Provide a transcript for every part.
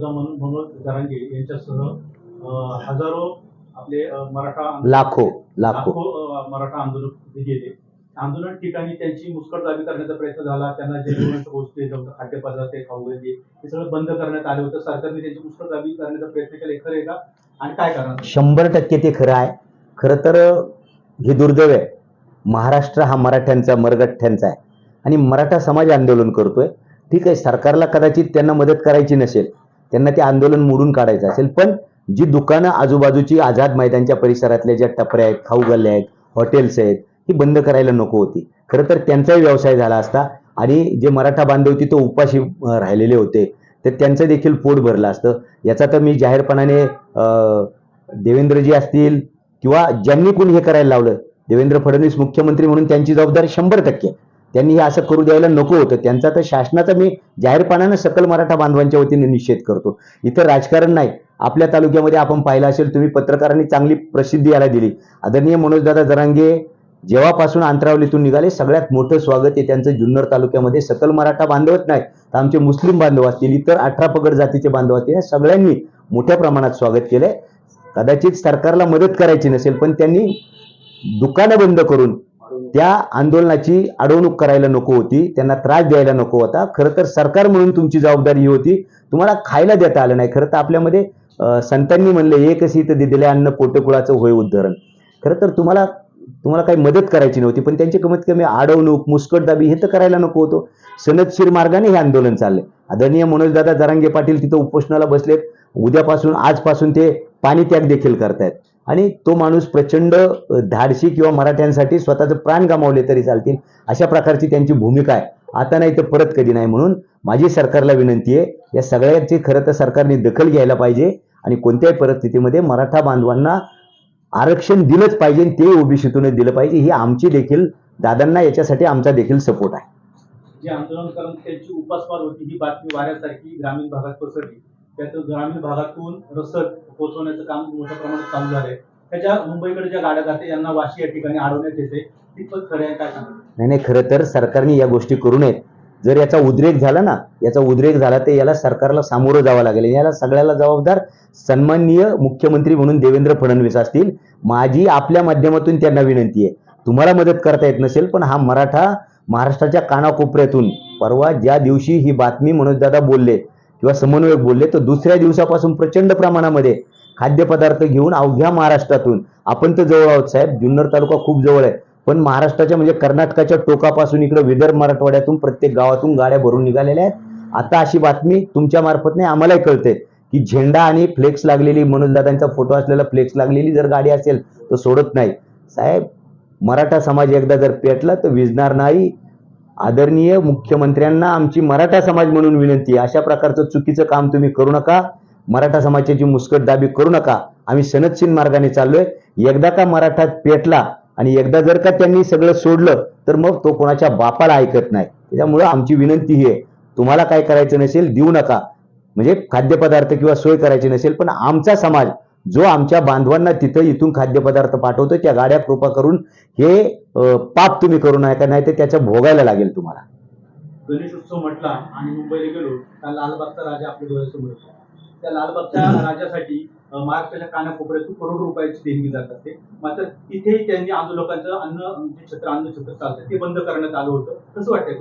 योद्धा म्हणून मनोज जरांगे यांच्यासह हजारो आपले मराठा लाखो लाखो. मराठा आंदोलक गेले. आंदोलन ठिकाणी त्यांची मुस्कटदाबी करण्याचा प्रयत्न झाला. त्यांना जे गोष्टी खाद्यपदार्थ खाऊ गेले हे सगळं बंद करण्यात आले होतं. सरकारने त्यांची मुस्कटदाबी करण्याचा प्रयत्न केला. खरं आहे का? आणि काय कारण? शंभर टक्के ते खरं आहे. खरं तर हे दुर्दैव आहे. महाराष्ट्र हा मराठ्यांचा मरगठ्ठ्यांचा आहे. आणि मराठा समाज आंदोलन करतोय. ठीक आहे सरकारला कदाचित त्यांना मदत करायची नसेल त्यांना ते आंदोलन मोडून काढायचं असेल. पण जी दुकानं आजूबाजूची आझाद मैदानच्या परिसरातल्या ज्या टपऱ्या आहेत खाऊ गल्ल्या आहेत हॉटेल्स आहेत ही बंद करायला नको होती. खरं तर त्यांचाही व्यवसाय झाला असता आणि जे मराठा बांधव तो उपाशी राहिलेले होते तर त्यांचं देखील पोट भरलं असतं. याचा तर मी जाहीरपणाने देवेंद्रजी असतील किंवा ज्यांनी कोणी हे करायला लावलं देवेंद्र फडणवीस मुख्यमंत्री म्हणून त्यांची जबाबदारी शंभर टक्के आहे. त्यांनी हे असं करू द्यायला नको होतं. त्यांचा तर शासनाचा मी जाहीरपणानं सकल मराठा बांधवांच्या वतीने निषेध करतो. इथं राजकारण नाही. आपल्या तालुक्यामध्ये आपण पाहिलं असेल तुम्ही पत्रकारांनी चांगली प्रसिद्धी याला दिली. आदरणीय मनोजदादा जरांगे जेव्हापासून अंतरावलीतून निघाले सगळ्यात मोठं स्वागत आहे त्यांचं. जुन्नर तालुक्यामध्ये सकल मराठा बांधवच नाही तर आमचे मुस्लिम बांधव असतील इतर अठरा पगड जातीचे बांधव असतील या सगळ्यांनी मोठ्या प्रमाणात स्वागत केलंय. कदाचित सरकारला मदत करायची नसेल पण त्यांनी दुकानं बंद करून त्या आंदोलनाची अडवणूक करायला नको होती त्यांना त्रास द्यायला नको होता. खरं तर सरकार म्हणून तुमची जबाबदारी ही होती. तुम्हाला खायला देता आलं नाही. खरं तर आपल्यामध्ये संतांनी म्हणले एक सीत दिले अन्न पोटकुळाचं होय उद्धरण. खरं तर तुम्हाला तुम्हाला काही मदत करायची नव्हती पण त्यांची कमीत कमी अडवणूक मुस्कटदाबी हे तर करायला नको होतो. सनदशीर मार्गाने हे आंदोलन चाललंय. आदरणीय मनोजदादा जरांगे पाटील तिथं उपोषणाला बसलेत. उद्यापासून आजपासून ते पाणी त्याग देखील करतायत. आणि तो माणूस प्रचंड धाडशी किंवा मराठ्यांसाठी स्वतःचं प्राण गमावले तरी चालतील अशा प्रकारची त्यांची भूमिका आहे. आता नाही तर परत कधी नाही म्हणून माझी सरकारला विनंती आहे या सगळ्याची खरं तर सरकारने दखल घ्यायला पाहिजे आणि कोणत्याही परिस्थितीमध्ये मराठा बांधवांना आरक्षण दिलंच पाहिजे आणि ते ओबीसीतूनच दिलं पाहिजे. ही आमची देखील दादांना याच्यासाठी आमचा देखील सपोर्ट आहे. जे आंदोलन करून त्यांची उपासमार होती ही बातमी वाऱ्यासारखी ग्रामीण भागात पसरली. त्यात ग्रामीण भागातून रसद पोहोचवण्याचं काम मोठ्या प्रमाणात चालू झालंय. त्याच्या मुंबईकडे ज्या गाड्या जाते यांना वाशी या ठिकाणी अडवण्यात येते. तितपत खरं आहे काय सांगतो नाही नाही खरं तर सरकारने या गोष्टी करू नयेत. जर याचा उद्रेक झाला ना याचा उद्रेक झाला तर याला सरकारला सामोरं जावं लागेल. याला सगळ्याला जबाबदार सन्माननीय मुख्यमंत्री म्हणून देवेंद्र फडणवीस असतील. माझी आपल्या माध्यमातून त्यांना विनंती आहे. तुम्हाला मदत करता येत नसेल पण हा मराठा महाराष्ट्राच्या कानाकोपऱ्यातून परवा ज्या दिवशी ही बातमी मनोजदादा बोलले किंवा समन्वयक बोलले तर दुसऱ्या दिवसापासून प्रचंड प्रमाणामध्ये खाद्यपदार्थ घेऊन अवघ्या महाराष्ट्रातून. आपण तर जवळ आहोत साहेब जुन्नर तालुका खूप जवळ आहे. पण महाराष्ट्राच्या म्हणजे कर्नाटकाच्या टोकापासून इकडे विदर्भ मराठवाड्यातून प्रत्येक गावातून गाड्या भरून निघालेल्या आहेत. आता अशी बातमी तुमच्या मार्फत नाही आम्हालाही कळते की झेंडा आणि फ्लेक्स लागलेली मनोजदादांचा फोटो असलेला फ्लेक्स लागलेली जर गाडी असेल तर सोडत नाही. साहेब मराठा समाज एकदा जर पेटला तर विजणार नाही. आदरणीय मुख्यमंत्र्यांना आमची मराठा समाज म्हणून विनंती अशा प्रकारचं चुकीचं काम तुम्ही करू नका. मराठा समाजाची मुस्कट दाबी करू नका आम्ही सनदशील मार्गाने चाललोय. एकदा का मराठा पेटला आणि एकदा जर का त्यांनी सगळं सोडलं तर मग तो कोणाच्या बापाला ऐकत नाही. त्याच्यामुळं आमची विनंती ही आहे तुम्हाला काय करायचं नसेल देऊ नका. म्हणजे खाद्यपदार्थ किंवा सोय करायची नसेल पण आमचा समाज जो आमच्या बांधवांना तिथं इथून खाद्यपदार्थ पाठवतो त्या गाड्या कृपा करून हे पाप तुम्ही करू नका नाही तर त्याच्या भोगायला लागेल तुम्हाला. गणेश उत्सव म्हटला आणि मुंबईला गेलो लालबागचा राजा आपल्या डोळ्यासमोर त्या लालबागच्या राजासाठी अं, महाराष्ट्राच्या कानाकोपऱ्यातून करोड रुपयाची देणगी जात असते. मात्र तिथे त्यांनी आंदोलकांचं अन्न जे छत्र अन्न छत्र चालतं ते बंद करण्यात आलं होतं. कसं वाटतंय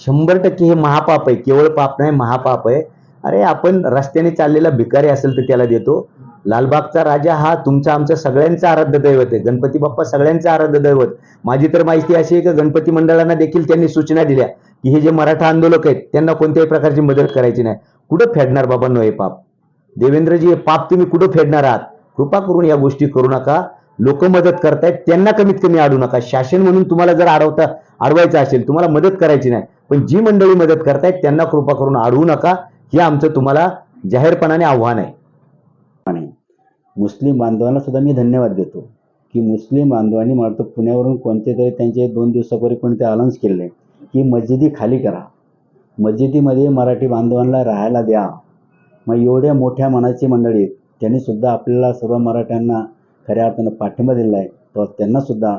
शंभर टक्के हे महापाप आहे. केवळ पाप नाही महापाप आहे. अरे आपण रस्त्याने चाललेला भिकारी असेल तर त्याला देतो. लालबागचा राजा हा तुमचा आमचा सगळ्यांचा आराध्य दैवत आहे. गणपती बाप्पा सगळ्यांचा आराध्य दैवत. माझी तर माहिती अशी आहे की गणपती मंडळांना देखील त्यांनी सूचना दिल्या की हे जे मराठा आंदोलक आहेत त्यांना कोणत्याही प्रकारची मदत करायची नाही. कुठं फेडणार बाबांनो हे पाप? देवेंद्रजी हे पाप तुम्ही कुठं फेडणार आहात? कृपा करून या गोष्टी करू नका. लोक मदत करतायत त्यांना कमीत कमी अडू नका. शासन म्हणून तुम्हाला जर अडवता अडवायचं असेल तुम्हाला मदत करायची नाही. पण जी मंडळी मदत करतायत त्यांना कृपा करून अडवू नका. हे आमचं तुम्हाला जाहीरपणाने आव्हान आहे. आणि मुस्लिम बांधवांना सुद्धा मी धन्यवाद देतो की मुस्लिम बांधवांनी मला पुण्यावरून कोणते तरी त्यांचे दोन दिवसापूर्वी कोणते अनाऊन्स केले की मस्जिदी खाली करा. मस्जिदीमध्ये मराठी बांधवांना राहायला द्या. मग एवढ्या मोठ्या मनाची मंडळी आहेत त्यांनी सुद्धा आपल्याला सर्व मराठ्यांना खऱ्या अर्थानं पाठिंबा दिला आहे. तर त्यांनासुद्धा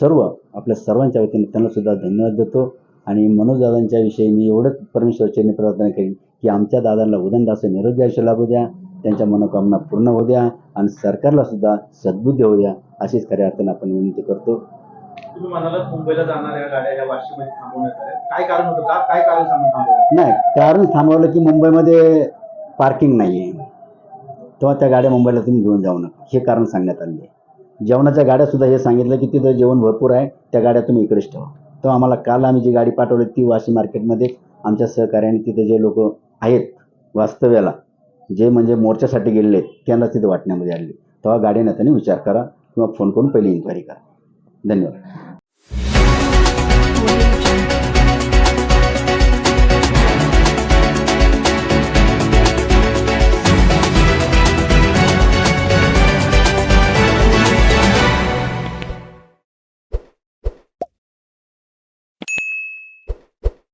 सर्व आपल्या सर्वांच्या वतीने त्यांना सुद्धा धन्यवाद देतो. आणि मनोजदादांच्या विषयी मी एवढंच परमेश्वरचरणी प्रार्थना करीन की आमच्या दादांना उदंड असं निरोगी आयुष्य लाभू द्या त्यांच्या मनोकामना पूर्ण होऊ द्या आणि सरकारला सुद्धा सद्बुद्धी होऊ द्या अशीच खऱ्या अर्थानं आपण विनंती करतो. मुंबईला जाणाऱ्या गाड्या थांबवण्यात काय कारण होतं? काय कारण नाही कारण थांबवलं की मुंबईमध्ये पार्किंग नाही आहे तेव्हा त्या गाड्या मुंबईला तुम्ही घेऊन जाऊ नका. हे कारण सांगण्यात आले आहे. जेवणाच्या गाड्यासुद्धा हे सांगितलं की तिथं जेवण भरपूर आहे त्या गाड्या तुम्ही इकडेच ठेवा. तेव्हा आम्हाला काल आम्ही जी गाडी पाठवली ती वाशी मार्केटमध्ये आमच्या सहकार्याने तिथे जे लोक आहेत वास्तव्याला जे म्हणजे मोर्चासाठी गेलेले आहेत त्यांना तिथे वाटण्यामध्ये आले तेव्हा गाडी नेत्याने विचार करा किंवा फोन करून पहिली इन्क्वायरी करा. धन्यवाद.